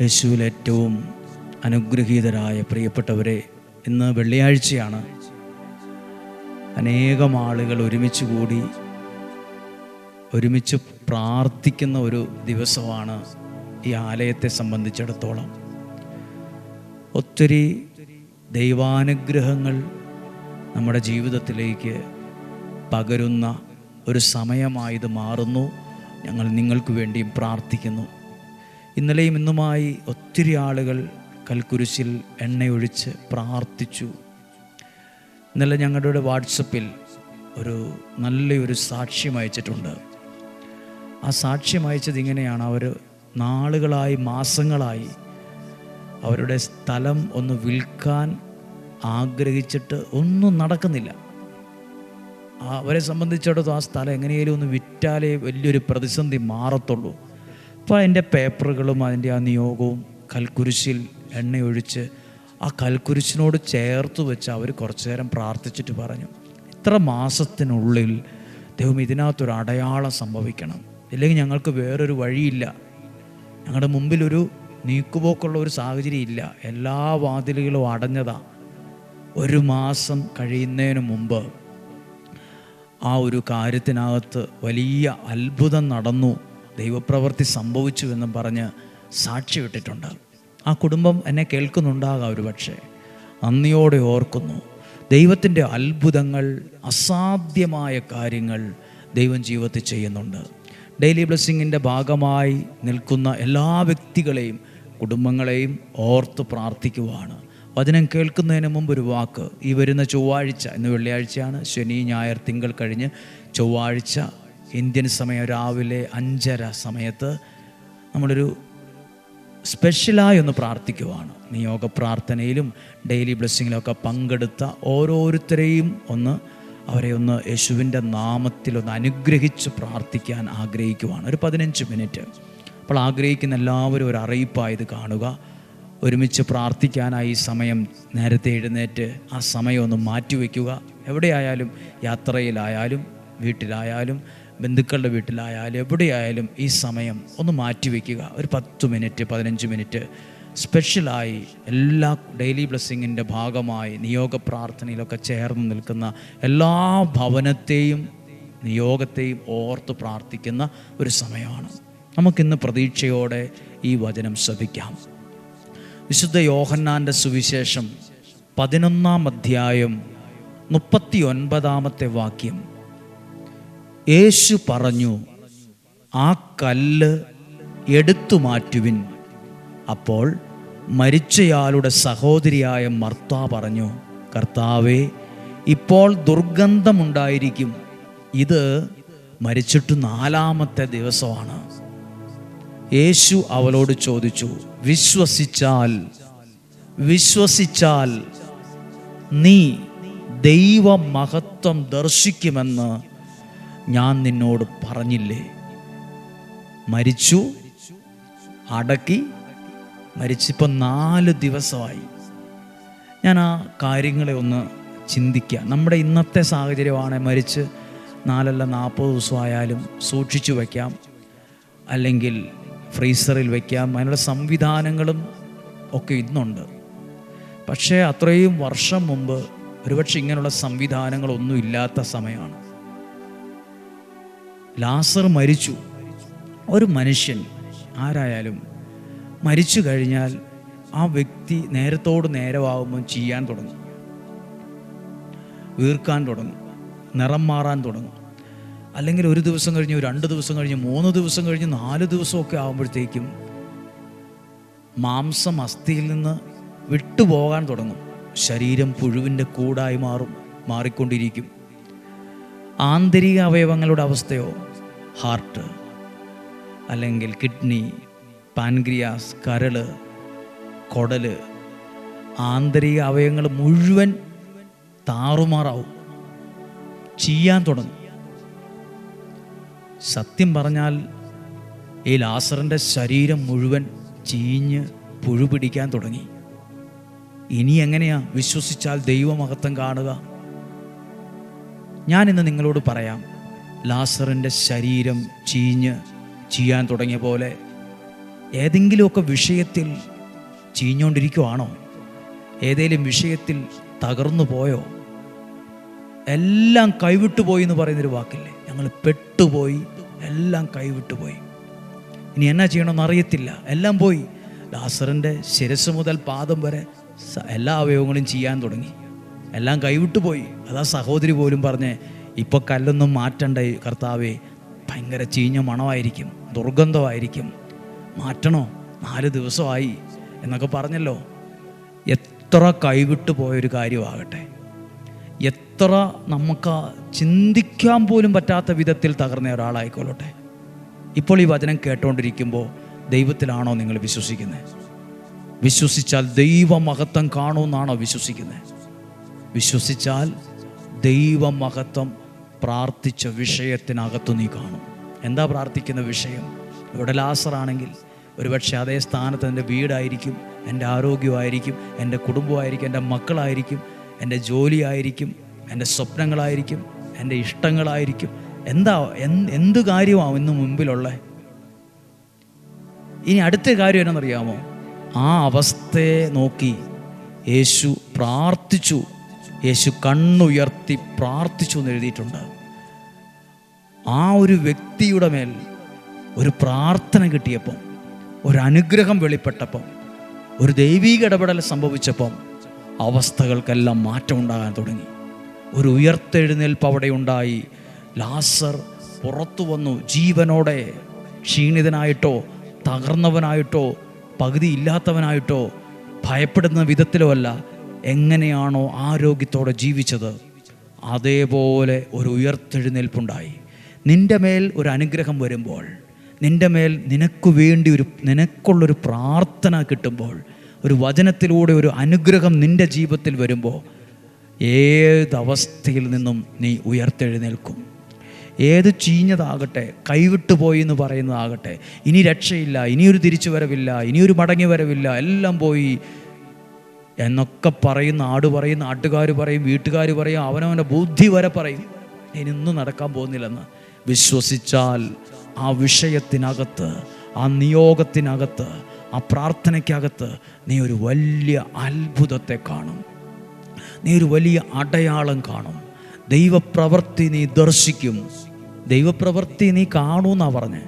യേശുവിൽ ഏറ്റവും അനുഗ്രഹീതരായ പ്രിയപ്പെട്ടവരെ ഇന്ന് വെള്ളിയാഴ്ചയാണ്. അനേകം ആളുകൾ ഒരുമിച്ച് കൂടി ഒരുമിച്ച് പ്രാർത്ഥിക്കുന്ന ഒരു ദിവസമാണ് ഈ ആലയത്തെ സംബന്ധിച്ചിടത്തോളം. ഒത്തിരി ദൈവാനുഗ്രഹങ്ങൾ നമ്മുടെ ജീവിതത്തിലേക്ക് പകരുന്ന ഒരു സമയമായി ഇത് മാറുന്നു. ഞങ്ങൾ നിങ്ങൾക്ക് വേണ്ടിയും പ്രാർത്ഥിക്കുന്നു. ഇന്നലെയും ഇന്നുമായി ഒത്തിരി ആളുകൾ കൽക്കുരിശിൽ എണ്ണയൊഴിച്ച് പ്രാർത്ഥിച്ചു. ഇന്നലെ ഞങ്ങളുടെ വാട്സപ്പിൽ ഒരു നല്ലൊരു സാക്ഷ്യം അയച്ചിട്ടുണ്ട്. ആ സാക്ഷ്യം അയച്ചത് ഇങ്ങനെയാണ്. അവർ നാളുകളായി മാസങ്ങളായി അവരുടെ സ്ഥലം ഒന്ന് വിൽക്കാൻ ആഗ്രഹിച്ചിട്ട് ഒന്നും നടക്കുന്നില്ല. അവരെ സംബന്ധിച്ചിടത്തോളം ആ സ്ഥലം എങ്ങനെയെങ്കിലും ഒന്ന് വിറ്റാലേ വലിയൊരു പ്രതിസന്ധി മാറത്തുള്ളൂ. അപ്പോൾ അതിന്റെ പേപ്പറുകളും അതിന്റെ ആ നിയോഗവും കൽക്കുരിശിൽ എണ്ണയൊഴിച്ച് ആ കൽക്കുരിശിനോട് ചേർത്ത് വെച്ച് അവർ കുറച്ചു നേരം പ്രാർത്ഥിച്ചിട്ട് പറഞ്ഞു ഇത്ര മാസത്തിനുള്ളിൽ ദൈവം ഇതിനകത്തൊരു അടയാളം സംഭവിക്കണം. ഇല്ലെങ്കിൽ ഞങ്ങൾക്ക് വേറൊരു വഴിയില്ല. ഞങ്ങളുടെ മുമ്പിലൊരു നീക്കുപോക്കുള്ള ഒരു സാഹചര്യം ഇല്ല. എല്ലാ വാതിലുകളും അടഞ്ഞതാ. ഒരു മാസം കഴിയുന്നതിന് മുമ്പ് ആ ഒരു കാര്യത്തിനകത്ത് വലിയ അത്ഭുതം നടന്നു. ദൈവപ്രവൃത്തി സംഭവിച്ചു എന്ന് പറഞ്ഞ് സാക്ഷി വിട്ടിട്ടുണ്ട് ആ കുടുംബം എന്നെ കേൾക്കുന്നുണ്ടാകാം ഒരു പക്ഷേ നന്ദിയോടെ ഓർക്കുന്നു. ദൈവത്തിന്റെ അത്ഭുതങ്ങൾ അസാധ്യമായ കാര്യങ്ങൾ ദൈവം ജീവിതത്തിൽ ചെയ്യുന്നുണ്ട്. ഡെയിലി ബ്ലെസ്സിങ്ങിന്റെ ഭാഗമായി നിൽക്കുന്ന എല്ലാ വ്യക്തികളെയും കുടുംബങ്ങളെയും ഓർത്ത് പ്രാർത്ഥിക്കുവാണ്. വചനം കേൾക്കുന്നതിന് മുമ്പ് ഒരു വാക്ക്. ഈ വരുന്ന ചൊവ്വാഴ്ച ഇന്ന് വെള്ളിയാഴ്ചയാണ് ശനി ഞായർ തിങ്കൾ കഴിഞ്ഞ് ചൊവ്വാഴ്ച ഇന്ത്യൻ സമയം രാവിലെ അഞ്ചര സമയത്ത് നമ്മളൊരു സ്പെഷ്യലായി ഒന്ന് പ്രാർത്ഥിക്കുവാണ്. നിയോഗ പ്രാർത്ഥനയിലും ഡെയിലി ബ്ലെസ്സിങ്ങിലൊക്കെ പങ്കെടുത്ത ഓരോരുത്തരെയും ഒന്ന് അവരെ ഒന്ന് യേശുവിന്റെ നാമത്തിൽ ഒന്ന് അനുഗ്രഹിച്ച് പ്രാർത്ഥിക്കാൻ ആഗ്രഹിക്കുവാണ്. ഒരു പതിനഞ്ച് മിനിറ്റ് അപ്പോൾ ആഗ്രഹിക്കുന്ന എല്ലാവരും ഒരു അറിയിപ്പായത് കാണുക. ഒരുമിച്ച് പ്രാർത്ഥിക്കാനായി സമയം നേരത്തെ എഴുന്നേറ്റ് ആ സമയം ഒന്ന് മാറ്റിവെക്കുക. എവിടെയായാലും യാത്രയിലായാലും വീട്ടിലായാലും ബന്ധുക്കളുടെ വീട്ടിലായാലും എവിടെയായാലും ഈ സമയം ഒന്ന് മാറ്റിവെക്കുക ഒരു പത്ത് മിനിറ്റ് പതിനഞ്ച് മിനിറ്റ് സ്പെഷ്യലായി എല്ലാ ഡെയിലി ബ്ലെസ്സിങ്ങിന്റെ ഭാഗമായി നിയോഗ പ്രാർത്ഥനയിലൊക്കെ ചേർന്ന് നിൽക്കുന്ന എല്ലാ ഭവനത്തെയും നിയോഗത്തെയും ഓർത്ത് പ്രാർത്ഥിക്കുന്ന ഒരു സമയമാണ്. നമുക്കിന്ന് പ്രതീക്ഷയോടെ ഈ വചനം ശ്രദ്ധിക്കാം വിശുദ്ധ യോഹന്നാന്റെ സുവിശേഷം പതിനൊന്നാം അധ്യായം മുപ്പത്തി ഒൻപതാമത്തെ വാക്യം. യേശു പറഞ്ഞു ആ കല്ല് എടുത്തു മാറ്റുവിൻ. അപ്പോൾ മരിച്ചയാളുടെ സഹോദരിയായ മർത്ത പറഞ്ഞു കർത്താവേ ഇപ്പോൾ ദുർഗന്ധമുണ്ടായിരിക്കും. ഇത് മരിച്ചിട്ട് നാലാമത്തെ ദിവസമാണ്. യേശു അവളോട് ചോദിച്ചു വിശ്വസിച്ചാൽ വിശ്വസിച്ചാൽ നീ ദൈവമഹത്വം ദർശിക്കുമെന്ന് ഞാൻ നിന്നോട് പറഞ്ഞില്ലേ? മരിച്ചു അടക്കി മരിച്ചിപ്പോൾ നാല് ദിവസമായി. ഞാൻ ആ കാര്യങ്ങളെ ഒന്ന് ചിന്തിക്കുക നമ്മുടെ ഇന്നത്തെ സാഹചര്യമാണ് മരിച്ച് നാലല്ല നാൽപ്പത് ദിവസമായാലും സൂക്ഷിച്ചു വയ്ക്കാം അല്ലെങ്കിൽ ഫ്രീസറിൽ വയ്ക്കാം അതിനുള്ള സംവിധാനങ്ങളും ഒക്കെ ഇന്നുണ്ട്. പക്ഷേ അത്രയും വർഷം മുമ്പ് ഒരുപക്ഷെ ഇങ്ങനെയുള്ള സംവിധാനങ്ങളൊന്നും ഇല്ലാത്ത സമയമാണ്. ലാസർ മരിച്ചു. ഒരു മനുഷ്യൻ ആരായാലും മരിച്ചു കഴിഞ്ഞാൽ ആ വ്യക്തി നേരത്തോട് നേരമാകുമ്പോൾ ചെയ്യാൻ തുടങ്ങും. വീർക്കാൻ തുടങ്ങും. നിറം മാറാൻ തുടങ്ങും. അല്ലെങ്കിൽ ഒരു ദിവസം കഴിഞ്ഞ് രണ്ട് ദിവസം കഴിഞ്ഞ് മൂന്ന് ദിവസം കഴിഞ്ഞ് നാല് ദിവസമൊക്കെ ആകുമ്പോഴത്തേക്കും മാംസം അസ്ഥിയിൽ നിന്ന് വിട്ടുപോകാൻ തുടങ്ങും. ശരീരം പുഴുവിന്റെ കൂടായി മാറും മാറിക്കൊണ്ടിരിക്കും. ആന്തരിക അവയവങ്ങളുടെ അവസ്ഥയോ? ഹാർട്ട് അല്ലെങ്കിൽ കിഡ്നി പാൻക്രിയാസ് കരൾ കൊടൽ ആന്തരിക അവയവങ്ങൾ മുഴുവൻ താറുമാറാവും. ചെയ്യാൻ തുടങ്ങും. സത്യം പറഞ്ഞാൽ ഈ ലാസറിന്റെ ശരീരം മുഴുവൻ ചീഞ്ഞ് പുഴു പിടിക്കാൻ തുടങ്ങി. ഇനി എങ്ങനെയാ വിശ്വസിച്ചാൽ ദൈവമഹത്വം കാണുക? ഞാൻ ഇന്ന് നിങ്ങളോട് പറയാം ലാസറിന്റെ ശരീരം ചീഞ്ഞ് ചെയ്യാൻ തുടങ്ങിയ പോലെ ഏതെങ്കിലുമൊക്കെ വിഷയത്തിൽ ചീഞ്ഞുകൊണ്ടിരിക്കുവാണോ ഏതെങ്കിലും വിഷയത്തിൽ തകർന്നു പോയോ? എല്ലാം കൈവിട്ടു പോയി എന്ന് പറയുന്നൊരു വാക്കില്ലേ? ഞങ്ങൾ പെട്ടുപോയി എല്ലാം കൈവിട്ടു പോയി. ഇനി എന്നാ ചെയ്യണമെന്ന് അറിയത്തില്ല. എല്ലാം പോയി. ലാസറിന്റെ ശിരസ് മുതൽ പാദം വരെ എല്ലാ അവയവങ്ങളും ചെയ്യാൻ തുടങ്ങി. എല്ലാം കൈവിട്ടു പോയി അതാ സഹോദരി പോലും പറഞ്ഞേ ഇപ്പോൾ കല്ലൊന്നും മാറ്റണ്ട കർത്താവേ? ഭയങ്കര ചീഞ്ഞ മണമായിരിക്കും ദുർഗന്ധമായിരിക്കും. മാറ്റണോ? നാല് ദിവസമായി. എന്നൊക്കെ പറഞ്ഞല്ലോ. എത്ര കൈവിട്ടു പോയൊരു കാര്യമാകട്ടെ. എത്ര നമുക്ക് ചിന്തിക്കാൻ പോലും പറ്റാത്ത വിധത്തിൽ തകർന്ന ഒരാളായിക്കൊള്ളട്ടെ ഇപ്പോൾ ഈ വചനം കേട്ടുകൊണ്ടിരിക്കുമ്പോൾ ദൈവത്തിലാണോ നിങ്ങൾ വിശ്വസിക്കുന്നത്? വിശ്വസിച്ചാൽ ദൈവമഹത്വം കാണുമെന്നാണോ വിശ്വസിക്കുന്നത്? വിശ്വസിച്ചാൽ ദൈവമഹത്വം പ്രാർത്ഥിച്ച വിഷയത്തിനകത്തു നീ കാണും. എന്താ പ്രാർത്ഥിക്കുന്ന വിഷയം? ഇവിടെ ലാസറാണെങ്കിൽ ഒരുപക്ഷെ അതേ സ്ഥാനത്ത് എന്റെ വീടായിരിക്കും എന്റെ ആരോഗ്യമായിരിക്കും എന്റെ കുടുംബമായിരിക്കും എന്റെ മക്കളായിരിക്കും എന്റെ ജോലിയായിരിക്കും എന്റെ സ്വപ്നങ്ങളായിരിക്കും എന്റെ ഇഷ്ടങ്ങളായിരിക്കും. എന്താ എന്ത് കാര്യമാവും ഇന്ന് മുമ്പിലുള്ള? ഇനി അടുത്ത കാര്യം എന്നറിയാമോ ആ അവസ്ഥയെ നോക്കി യേശു പ്രാർത്ഥിച്ചു. യേശു കണ്ണുയർത്തി പ്രാർത്ഥിച്ചു എന്ന് എഴുതിയിട്ടുണ്ട്. ആ ഒരു വ്യക്തിയുടെ മേൽ ഒരു പ്രാർത്ഥന കിട്ടിയപ്പം ഒരു അനുഗ്രഹം വെളിപ്പെട്ടപ്പം ഒരു ദൈവീക ഇടപെടൽ സംഭവിച്ചപ്പം അവസ്ഥകൾക്കെല്ലാം മാറ്റം ഉണ്ടാകാൻ തുടങ്ങി. ഒരു ഉയർത്തെഴുന്നേൽപ്പ് അവിടെ ഉണ്ടായി. ലാസർ പുറത്തു വന്നു. ജീവനോടെ ക്ഷീണിതനായിട്ടോ തകർന്നവനായിട്ടോ പകുതി ഇല്ലാത്തവനായിട്ടോ ഭയപ്പെടുന്ന വിധത്തിലോ അല്ല എങ്ങനെയാണോ ആരോഗ്യത്തോടെ ജീവിച്ചത് അതേപോലെ ഒരു ഉയർത്തെഴുന്നേൽപ്പുണ്ടായി. നിന്റെ മേൽ ഒരു അനുഗ്രഹം വരുമ്പോൾ നിന്റെ മേൽ നിനക്ക് വേണ്ടി ഒരു നിനക്കുള്ളൊരു പ്രാർത്ഥന കിട്ടുമ്പോൾ ഒരു വചനത്തിലൂടെ ഒരു അനുഗ്രഹം നിന്റെ ജീവിതത്തിൽ വരുമ്പോൾ ഏതവസ്ഥയിൽ നിന്നും നീ ഉയർത്തെഴുന്നേൽക്കും. ഏത് ചീഞ്ഞതാകട്ടെ കൈവിട്ടു പോയി എന്ന് പറയുന്നതാകട്ടെ ഇനി രക്ഷയില്ല ഇനിയൊരു തിരിച്ചു വരവില്ല ഇനിയൊരു മടങ്ങി വരവില്ല എല്ലാം പോയി എന്നൊക്കെ പറയും നാട് പറയും നാട്ടുകാർ പറയും വീട്ടുകാർ പറയും അവനവന്റെ ബുദ്ധി വരെ പറയും. ഇനിയൊന്നും നടക്കാൻ പോകുന്നില്ലെന്ന് വിശ്വസിച്ചാൽ ആ വിഷയത്തിനകത്ത് ആ നിയോഗത്തിനകത്ത് ആ പ്രാർത്ഥനയ്ക്കകത്ത് നീ ഒരു വലിയ അത്ഭുതത്തെ കാണും. നീ ഒരു വലിയ അടയാളം കാണും. ദൈവപ്രവൃത്തി നീ ദർശിക്കും. ദൈവപ്രവൃത്തി നീ കാണൂന്നാ പറഞ്ഞ്.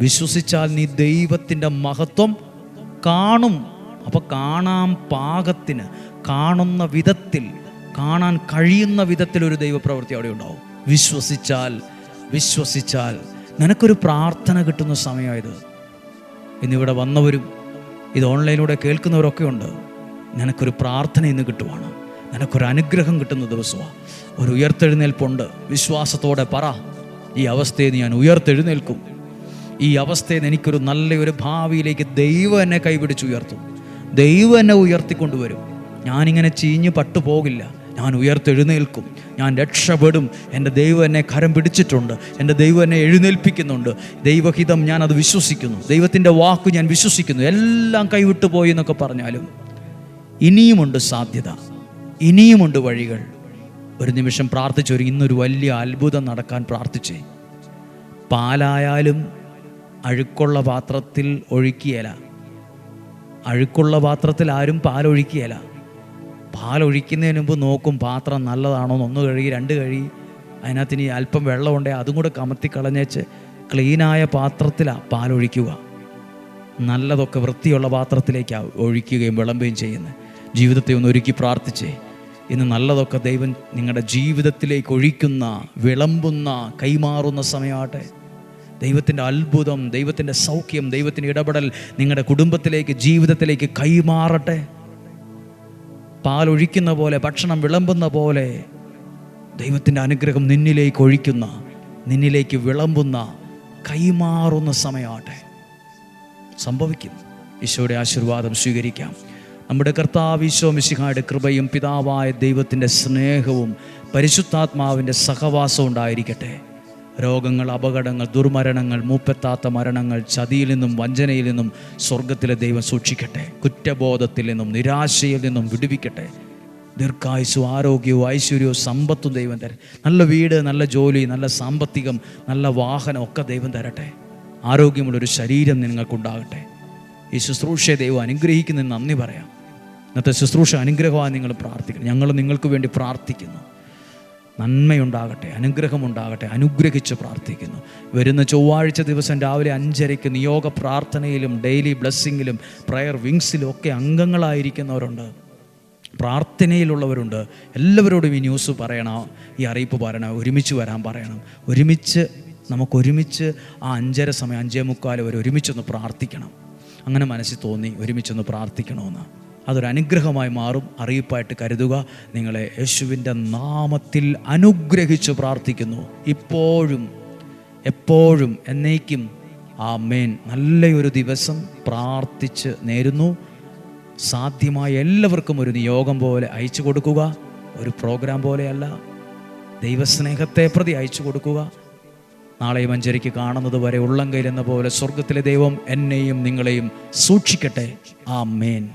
വിശ്വസിച്ചാൽ നീ ദൈവത്തിന്റെ മഹത്വം കാണും. അപ്പോൾ കാണാൻ പാകത്തിന് കാണുന്ന വിധത്തിൽ കാണാൻ കഴിയുന്ന വിധത്തിൽ ഒരു ദൈവപ്രവൃത്തി അവിടെ ഉണ്ടാവും. വിശ്വസിച്ചാൽ വിശ്വസിച്ചാൽ. നിനക്കൊരു പ്രാർത്ഥന കിട്ടുന്ന സമയമായത്. ഇന്നിവിടെ വന്നവരും ഇത് ഓൺലൈനിലൂടെ കേൾക്കുന്നവരൊക്കെ ഉണ്ട്. നിനക്കൊരു പ്രാർത്ഥന ഇന്ന് കിട്ടുവാണ്. നിനക്കൊരു അനുഗ്രഹം കിട്ടുന്ന ദിവസമാണ്. ഒരു ഉയർത്തെഴുന്നേൽപ്പുണ്ട്. വിശ്വാസത്തോടെ പറ ഈ അവസ്ഥയിൽ ഞാൻ ഉയർത്തെഴുന്നേൽക്കും. ഈ അവസ്ഥയിൽ എനിക്കൊരു നല്ലൊരു ഭാവിയിലേക്ക് ദൈവം എന്നെ കൈപിടിച്ച് ഉയർത്തും ദൈവം എന്നെ ഉയർത്തിക്കൊണ്ടുവരും. ഞാനിങ്ങനെ ചീഞ്ഞ് പട്ടു പോകില്ല ഞാൻ ഉയർത്തെഴുന്നേൽക്കും. ഞാൻ രക്ഷപ്പെടും. എന്റെ ദൈവം എന്നെ കരം പിടിച്ചിട്ടുണ്ട്. എന്റെ ദൈവം എന്നെ എഴുന്നേൽപ്പിക്കുന്നുണ്ട്. ദൈവഹിതം ഞാൻ അത് വിശ്വസിക്കുന്നു. ദൈവത്തിന്റെ വാക്ക് ഞാൻ വിശ്വസിക്കുന്നു. എല്ലാം കൈവിട്ടു പോയി എന്നൊക്കെ പറഞ്ഞാലും ഇനിയുമുണ്ട് സാധ്യത. ഇനിയുമുണ്ട് വഴികൾ. ഒരു നിമിഷം പ്രാർത്ഥിച്ചൊരു ഇന്നൊരു വലിയ അത്ഭുതം നടക്കാൻ പ്രാർത്ഥിച്ചേ. പാലായാലും അഴുക്കുള്ള പാത്രത്തിൽ ഒഴുക്കിയല. അഴുക്കുള്ള പാത്രത്തിൽ ആരും പാലൊഴിക്കുകയില്ല. പാലൊഴിക്കുന്നതിന് മുമ്പ് നോക്കും പാത്രം നല്ലതാണോ ഒന്ന് കഴുകി രണ്ട് കഴുകി. അതിനകത്ത് ഇനി അല്പം വെള്ളമുണ്ടേ അതും കൂടെ കമത്തി കളഞ്ഞേച്ച് ക്ലീനായ പാത്രത്തിലാണ് പാലൊഴിക്കുക. നല്ലതൊക്കെ വൃത്തിയുള്ള പാത്രത്തിലേക്കാണ് ഒഴിക്കുകയും വിളമ്പുകയും ചെയ്യുന്നത്. ജീവിതത്തെ ഒന്ന് ഒരുക്കി പ്രാർത്ഥിച്ചേ. ഇന്ന് നല്ലതൊക്കെ ദൈവം നിങ്ങളുടെ ജീവിതത്തിലേക്ക് ഒഴിക്കുന്ന വിളമ്പുന്ന കൈമാറുന്ന സമയമാട്ടെ ദൈവത്തിന്റെ അത്ഭുതം ദൈവത്തിന്റെ സൗഖ്യം ദൈവത്തിന്റെ ഇടപെടൽ നിങ്ങളുടെ കുടുംബത്തിലേക്ക് ജീവിതത്തിലേക്ക് കൈമാറട്ടെ. പാലൊഴിക്കുന്ന പോലെ ഭക്ഷണം വിളമ്പുന്ന പോലെ ദൈവത്തിന്റെ അനുഗ്രഹം നിന്നിലേക്ക് ഒഴിക്കുന്ന നിന്നിലേക്ക് വിളമ്പുന്ന കൈമാറുന്ന സമയമാട്ടെ സംഭവിക്കും ഈശോയുടെ ആശീർവാദം സ്വീകരിക്കാം. നമ്മുടെ കർത്താവ് ഈശോ മിശിഹായുടെ കൃപയും പിതാവായ ദൈവത്തിന്റെ സ്നേഹവും പരിശുദ്ധാത്മാവിന്റെ സഹവാസവും ഉണ്ടായിരിക്കട്ടെ. രോഗങ്ങൾ അപകടങ്ങൾ ദുർമരണങ്ങൾ മൂപ്പെത്താത്ത മരണങ്ങൾ ചതിയിൽ നിന്നും വഞ്ചനയിൽ നിന്നും സ്വർഗത്തിലെ ദൈവം സൂക്ഷിക്കട്ടെ. കുറ്റബോധത്തിൽ നിന്നും നിരാശയിൽ നിന്നും വിടുവിക്കട്ടെ. ദീർഘായുസ്സും ആരോഗ്യവും ഐശ്വര്യവും സമ്പത്തും ദൈവം തരട്ടെ. നല്ല വീട് നല്ല ജോലി നല്ല സാമ്പത്തികം നല്ല വാഹനം ഒക്കെ ദൈവം തരട്ടെ. ആരോഗ്യമുള്ളൊരു ശരീരം നിങ്ങൾക്കുണ്ടാകട്ടെ. ഈ ശുശ്രൂഷയെ ദൈവം അനുഗ്രഹിക്കുന്നതിന് നന്ദി പറയാം. ഇന്നത്തെ ശുശ്രൂഷ അനുഗ്രഹമായി നിങ്ങൾ പ്രാർത്ഥിക്കണം. ഞങ്ങൾ നിങ്ങൾക്ക് വേണ്ടി പ്രാർത്ഥിക്കുന്നു. നന്മയുണ്ടാകട്ടെ അനുഗ്രഹമുണ്ടാകട്ടെ അനുഗ്രഹിച്ച് പ്രാർത്ഥിക്കുന്നു. വരുന്ന ചൊവ്വാഴ്ച ദിവസം രാവിലെ അഞ്ചരയ്ക്ക് നിയോഗ പ്രാർത്ഥനയിലും ഡെയിലി ബ്ലെസ്സിങ്ങിലും പ്രയർ വിങ്സിലും ഒക്കെ അംഗങ്ങളായിരിക്കുന്നവരുണ്ട്. പ്രാർത്ഥനയിലുള്ളവരുണ്ട്. എല്ലാവരോടും ഈ ന്യൂസ് പറയണം ഈ അറിയിപ്പ് പറയണം ഒരുമിച്ച് വരാൻ പറയണം. ഒരുമിച്ച് നമുക്ക് ഒരുമിച്ച് ആ അഞ്ചര സമയം അഞ്ചേ മുക്കാൽ വരെ ഒരുമിച്ചൊന്ന് പ്രാർത്ഥിക്കണം. അങ്ങനെ മനസ്സിൽ തോന്നി ഒരുമിച്ചൊന്ന് പ്രാർത്ഥിക്കണമെന്ന്. അതൊരു അനുഗ്രഹമായി മാറും. അറിയിപ്പായിട്ട് കരുതുക. നിങ്ങളെ യേശുവിന്റെ നാമത്തിൽ അനുഗ്രഹിച്ച് പ്രാർത്ഥിക്കുന്നു. ഇപ്പോഴും എപ്പോഴും എന്നേക്കും ആ മേൻ നല്ലൊരു ദിവസം പ്രാർത്ഥിച്ച് നേരുന്നു. സാധ്യമായ എല്ലാവർക്കും ഒരു നിയോഗം പോലെ അയച്ചു കൊടുക്കുക. ഒരു പ്രോഗ്രാം പോലെയല്ല. ദൈവസ്നേഹത്തെ പ്രതി അയച്ചു കൊടുക്കുക. നാളെ മഞ്ചരിക്ക് കാണുന്നത് വരെ ഉള്ളം എന്ന പോലെ സ്വർഗത്തിലെ ദൈവം എന്നെയും നിങ്ങളെയും സൂക്ഷിക്കട്ടെ. ആ മേൻ